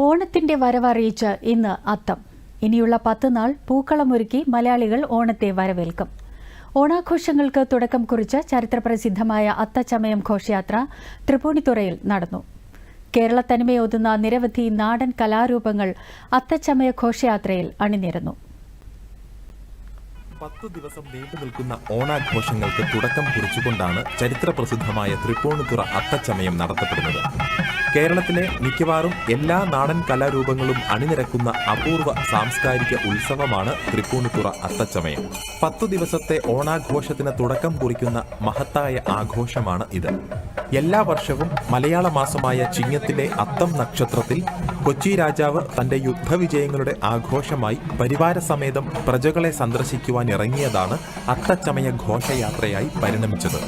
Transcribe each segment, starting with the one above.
ഓണത്തിന്റെ വരവറിയിച്ച് ഇന്ന് അത്തം. ഇനിയുള്ള പത്ത് നാൾ പൂക്കളമൊരുക്കി മലയാളികൾ ഓണത്തെ വരവേൽക്കും. ഓണാഘോഷങ്ങൾക്ക് തുടക്കം കുറിച്ച് ചരിത്രപ്രസിദ്ധമായ അത്തച്ചമയം ഘോഷയാത്ര തൃപ്പൂണിത്തുറയിൽ നടന്നു. കേരള തനിമയോതുന്ന നിരവധി നാടൻ കലാരൂപങ്ങൾ അത്തച്ചമയ ഘോഷയാത്രയിൽ അണിനിരന്നു. പത്ത് ദിവസം നീണ്ടു നിൽക്കുന്ന ഓണാഘോഷങ്ങൾക്ക് തുടക്കം കുറിച്ചുകൊണ്ടാണ് ചരിത്രപ്രസിദ്ധമായ തൃപ്പൂണിത്തുറ അത്തച്ചമയം നടത്തപ്പെടുന്നത്. കേരളത്തിലെ മിക്കവാറും എല്ലാ നാടൻ കലാരൂപങ്ങളും അണിനിരക്കുന്ന അപൂർവ സാംസ്കാരിക ഉത്സവമാണ് തൃപ്പൂണിത്തുറ അത്തച്ചമയം. പത്തു ദിവസത്തെ ഓണാഘോഷത്തിന് തുടക്കം കുറിക്കുന്ന മഹത്തായ ആഘോഷമാണ് ഇത്. എല്ലാ വർഷവും മലയാള മാസമായ ചിങ്ങത്തിലെ അത്തം നക്ഷത്രത്തിൽ കൊച്ചി രാജാവ് തന്റെ യുദ്ധവിജയങ്ങളുടെ ആഘോഷമായി പരിവാര സമേതം പ്രജകളെ സന്ദർശിക്കുവാൻ ഇറങ്ങിയതാണ് അത്തച്ചമയ ഘോഷയാത്രയായി പരിണമിച്ചത്.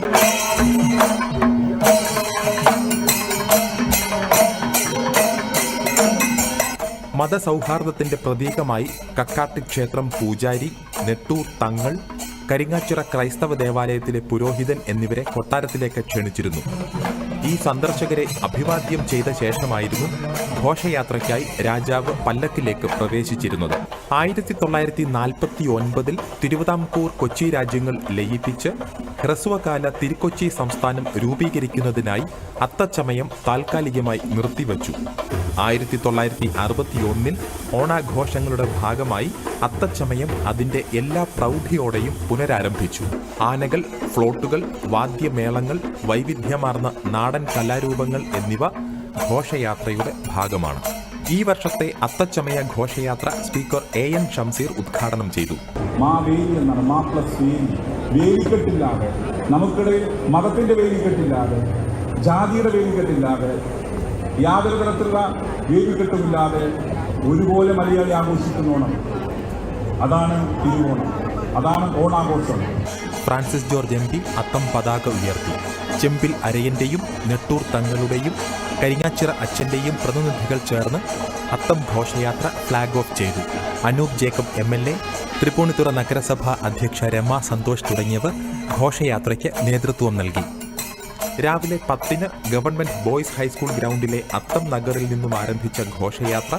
മതസൗഹാർദ്ദത്തിന്റെ പ്രതീകമായി കക്കാട്ട് ക്ഷേത്രം പൂജാരി നെട്ടൂർ തങ്ങൾ കരിങ്ങാച്ചിറ ക്രൈസ്തവ ദേവാലയത്തിലെ പുരോഹിതൻ എന്നിവരെ കൊട്ടാരത്തിലേക്ക് ക്ഷണിച്ചിരുന്നു. ഈ സന്ദർശകരെ അഭിവാദ്യം ചെയ്ത ശേഷമായിരുന്നു ഘോഷയാത്രയ്ക്കായി രാജാവ് പല്ലക്കിലേക്ക് പ്രവേശിച്ചിരുന്നത്. ആയിരത്തി തൊള്ളായിരത്തി നാൽപ്പത്തി ഒൻപതിൽ തിരുവിതാംകൂർ കൊച്ചി രാജ്യങ്ങൾ ലയിപ്പിച്ച് ഹ്രസ്വകാല തിരുക്കൊച്ചി സംസ്ഥാനം രൂപീകരിക്കുന്നതിനായി അത്തച്ചമയം താൽക്കാലികമായി നിർത്തിവച്ചു. ആയിരത്തി തൊള്ളായിരത്തി അറുപത്തി ഒന്നിൽ ഓണാഘോഷങ്ങളുടെ ഭാഗമായി അത്തച്ചമയം അതിന്റെ എല്ലാ പ്രൗഢിയോടെയും പുനരാരംഭിച്ചു. ആനകൾ ഫ്ലോട്ടുകൾ വാദ്യമേളങ്ങൾ വൈവിധ്യമാർന്ന നാടൻ കലാരൂപങ്ങൾ എന്നിവ ഘോഷയാത്രയുടെ ഭാഗമാണ്. ഈ വർഷത്തെ അത്തച്ചമയ ഘോഷയാത്ര സ്പീക്കർ എ എൻ ഷംസീർ ഉദ്ഘാടനം ചെയ്തു. മാ വേലി എന്നാണ് മാ നമുക്കിടയിൽ മതത്തിന്റെ വേലിക്കെട്ടില്ലാതെ ജാതിയുടെ വേലിക്കെട്ടില്ലാതെ യാതൊരു തരത്തിലുള്ള വേലിക്കെട്ടുമില്ലാതെ ഒരുപോലെ മലയാളി ആഘോഷിക്കുന്ന ഓണം. അതാണ് തിരുവോണം. അതാണ് ഓണാഘോഷം. Francis George M P Atham പതാക ഉയർത്തി. ചെമ്പിൽ അരയന്റെയും നെട്ടൂർ തങ്ങളുടെയും കരിങ്ങാച്ചിറ അച്ഛന്റെയും പ്രതിനിധികൾ ചേർന്ന് അത്തം ഘോഷയാത്ര ഫ്ലാഗ് ഓഫ് ചെയ്തു. Anoop Jacob M L A Thrippunithura നഗരസഭാ അധ്യക്ഷ രമ സന്തോഷ് തുടങ്ങിയവർ ഘോഷയാത്രയ്ക്ക് നേതൃത്വം നൽകി. രാവിലെ പത്തിന് ഗവൺമെന്റ് ബോയ്സ് ഹൈസ്കൂൾ ഗ്രൗണ്ടിലെ അത്തം നഗറിൽ നിന്നും ആരംഭിച്ച ഘോഷയാത്ര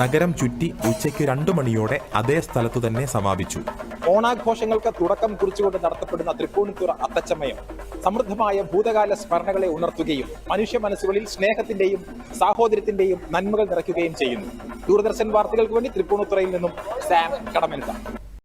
നഗരം ചുറ്റി ഉച്ചയ്ക്ക് രണ്ടു മണിയോടെ അതേ സ്ഥലത്തു തന്നെ സമാപിച്ചു. ഓണാഘോഷങ്ങൾക്ക് തുടക്കം കുറിച്ചുകൊണ്ട് നടത്തപ്പെടുന്ന തൃപ്പൂണിത്തുറ അത്തച്ചമയം സമൃദ്ധമായ ഭൂതകാല സ്മരണകളെ ഉണർത്തുകയും മനുഷ്യ മനസ്സുകളിൽ സ്നേഹത്തിന്റെയും സാഹോദര്യത്തിന്റെയും നന്മകൾ നിറയ്ക്കുകയും ചെയ്യുന്നു. ദൂരദർശൻ വാർത്തകൾക്ക് വേണ്ടി തൃപ്പൂണിത്തുറയിൽ നിന്നും സാം കടമെൻക.